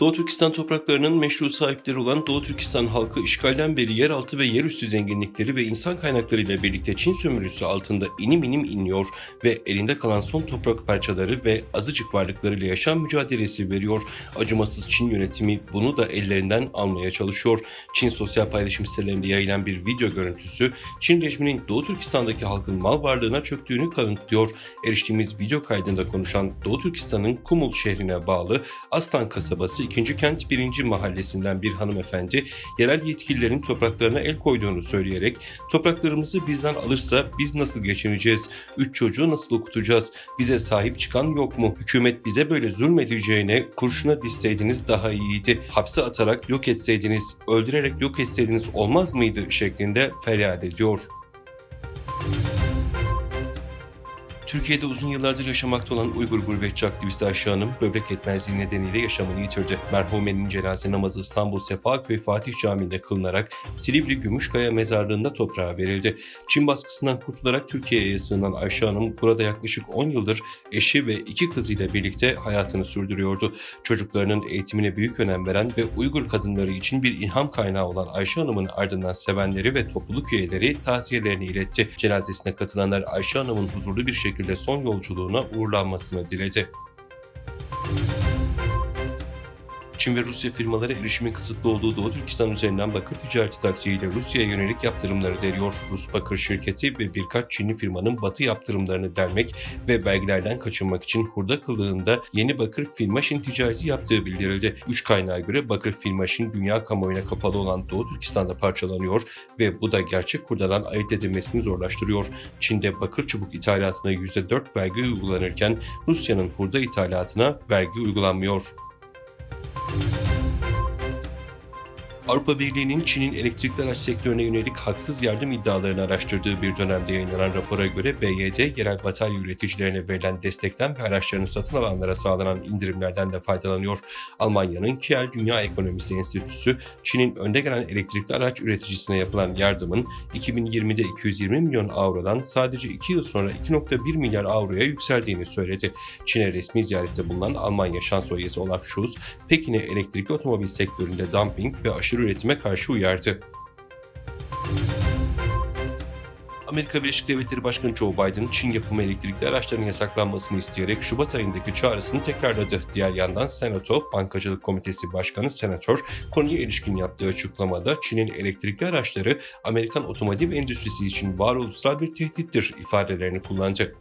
Doğu Türkistan topraklarının meşru sahipleri olan Doğu Türkistan halkı işgalden beri yeraltı ve yerüstü zenginlikleri ve insan kaynaklarıyla birlikte Çin sömürüsü altında inim inim inliyor ve elinde kalan son toprak parçaları ve azıcık varlıklarıyla yaşam mücadelesi veriyor. Acımasız Çin yönetimi bunu da ellerinden almaya çalışıyor. Çin sosyal paylaşım sitelerinde yayılan bir video görüntüsü Çin rejiminin Doğu Türkistan'daki halkın mal varlığına çöktüğünü kanıtlıyor. Eriştiğimiz video kaydında konuşan Doğu Türkistan'ın Kumul şehrine bağlı Aslan kasabası 2. kent 1. mahallesinden bir hanımefendi yerel yetkililerin topraklarına el koyduğunu söyleyerek topraklarımızı bizden alırsa biz nasıl geçineceğiz? Üç çocuğu nasıl okutacağız? Bize sahip çıkan yok mu? Hükümet bize böyle zulmedileceğine kurşuna dizseydiniz daha iyiydi. Hapse atarak yok etseydiniz, öldürerek yok etseydiniz olmaz mıydı şeklinde feryat ediyor. Türkiye'de uzun yıllardır yaşamakta olan Uygur gurbetçi aktivisti Ayşe Hanım böbrek yetmezliği nedeniyle yaşamını yitirdi. Merhumenin cenaze namazı İstanbul Sefaköy Fatih Camii'nde kılınarak Silivri Gümüşkaya mezarlığında toprağa verildi. Çin baskısından kurtularak Türkiye'ye sığınan Ayşe Hanım burada yaklaşık 10 yıldır eşi ve iki kızıyla birlikte hayatını sürdürüyordu. Çocuklarının eğitimine büyük önem veren ve Uygur kadınları için bir ilham kaynağı olan Ayşe Hanım'ın ardından sevenleri ve topluluk üyeleri taziyelerini iletti. Cenazesine katılanlar Ayşe Hanım'ın huzurlu bir şekilde son yolculuğuna uğurlanmasını diledi. Çin ve Rusya firmaları erişimin kısıtlı olduğu Doğu Türkistan üzerinden bakır ticareti taktiğiyle Rusya'ya yönelik yaptırımları deriyor. Rus bakır şirketi ve birkaç Çinli firmanın batı yaptırımlarını delmek ve vergilerden kaçınmak için hurda kılığında yeni bakır filmaşin ticareti yaptığı bildirildi. Üç kaynağa göre bakır filmaşin dünya kamuoyuna kapalı olan Doğu Türkistan'da parçalanıyor ve bu da gerçek hurdadan ayırt edilmesini zorlaştırıyor. Çin'de bakır çubuk ithalatına %4 vergi uygulanırken Rusya'nın hurda ithalatına vergi uygulanmıyor. Avrupa Birliği'nin Çin'in elektrikli araç sektörüne yönelik haksız yardım iddialarını araştırdığı bir dönemde yayınlanan rapora göre BYD, yerel batarya üreticilerine verilen destekten ve araçlarını satın alanlara sağlanan indirimlerden de faydalanıyor. Almanya'nın Kiel Dünya Ekonomisi Enstitüsü, Çin'in önde gelen elektrikli araç üreticisine yapılan yardımın 2020'de 220 milyon avrodan sadece 2 yıl sonra 2.1 milyar avroya yükseldiğini söyledi. Çin'e resmi ziyarette bulunan Almanya şansölyesi Olaf Scholz, Pekin'e elektrikli otomobil sektöründe dumping ve aşırı üretime karşı uyardı. Amerika Birleşik Devletleri Başkanı Joe Biden, Çin yapımı elektrikli araçların yasaklanmasını isteyerek Şubat ayındaki çağrısını tekrarladı. Diğer yandan Senato, Bankacılık Komitesi Başkanı Senatör, konuya ilişkin yaptığı açıklamada Çin'in elektrikli araçları Amerikan otomotiv endüstrisi için varoluşsal bir tehdittir ifadelerini kullandı.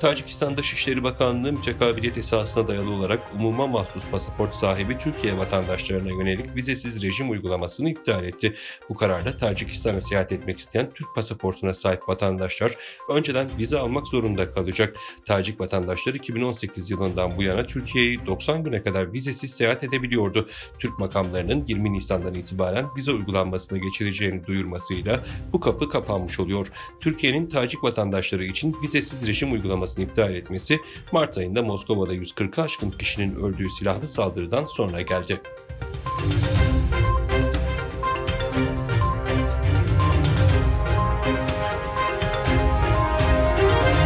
Tacikistan Dışişleri Bakanlığı mütekabiliyet esasına dayalı olarak umuma mahsus pasaport sahibi Türkiye vatandaşlarına yönelik vizesiz rejim uygulamasını iptal etti. Bu kararda Tacikistan'a seyahat etmek isteyen Türk pasaportuna sahip vatandaşlar önceden vize almak zorunda kalacak. Tacik vatandaşlar 2018 yılından bu yana Türkiye'yi 90 güne kadar vizesiz seyahat edebiliyordu. Türk makamlarının 20 Nisan'dan itibaren vize uygulanmasına geçileceğini duyurmasıyla bu kapı kapanmış oluyor. Türkiye'nin Tacik vatandaşları için vizesiz rejim uygulaması iptal etmesi Mart ayında Moskova'da 140'ı aşkın kişinin öldüğü silahlı saldırıdan sonra geldi.